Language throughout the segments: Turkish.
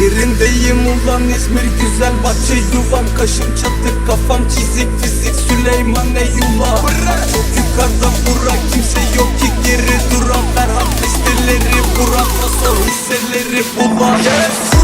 Yerindeyim ulan İzmir güzel bahçe yuvam. Kaşım çatık kafam çizik fizik. Süleyman Eyüla Bırak! Çok yukarıda bırak kimse yok ki geri duran. Ferhat listeleri buran Fasal hisseleri bulan. Yes.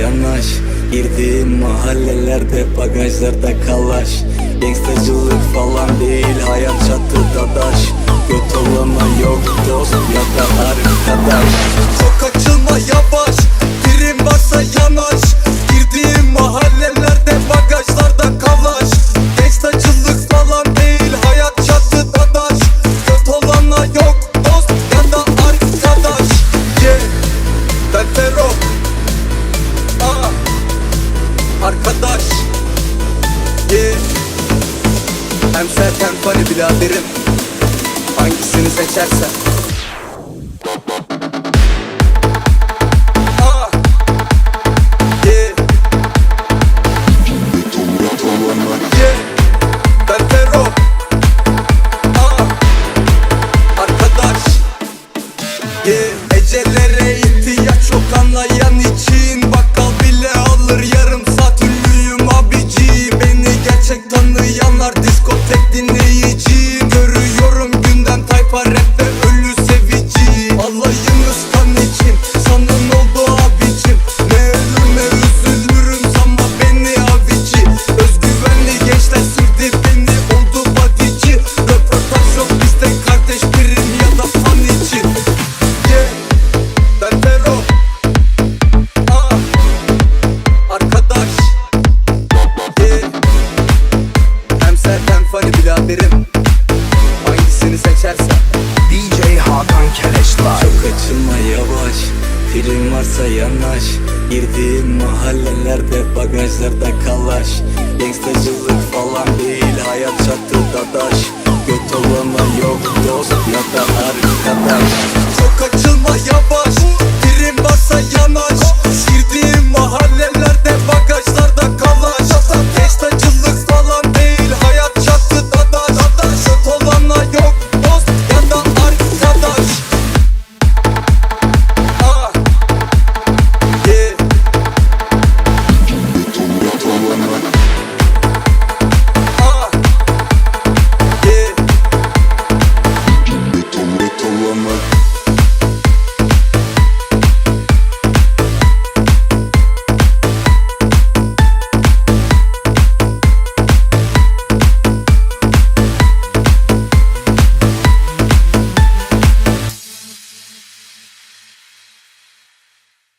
yanaş. Girdiğim mahallelerde bagajlarda kalaş Gangstacılık falan değil hayat çatıda daş. Göt olana yok dost ya da arkadaş. Çok açılma yavaş birim varsa yanaş. Girdiğim mahallelerde bagajlarda kalaş Gangstacılık falan değil hayat çatıda daş. Göt olana yok dost ya da arkadaş. Yeah, ben Ferro arkadaş yeah. Hem sert hem funny biraderim Hangisini seçersen keleşler Çok açılma yavaş. Film varsa yanaş. Girdiğim mahallelerde bagajlarda kalaş. Gangstacılık falan değil hayat çatı dadaş. Göt olana yok dost ya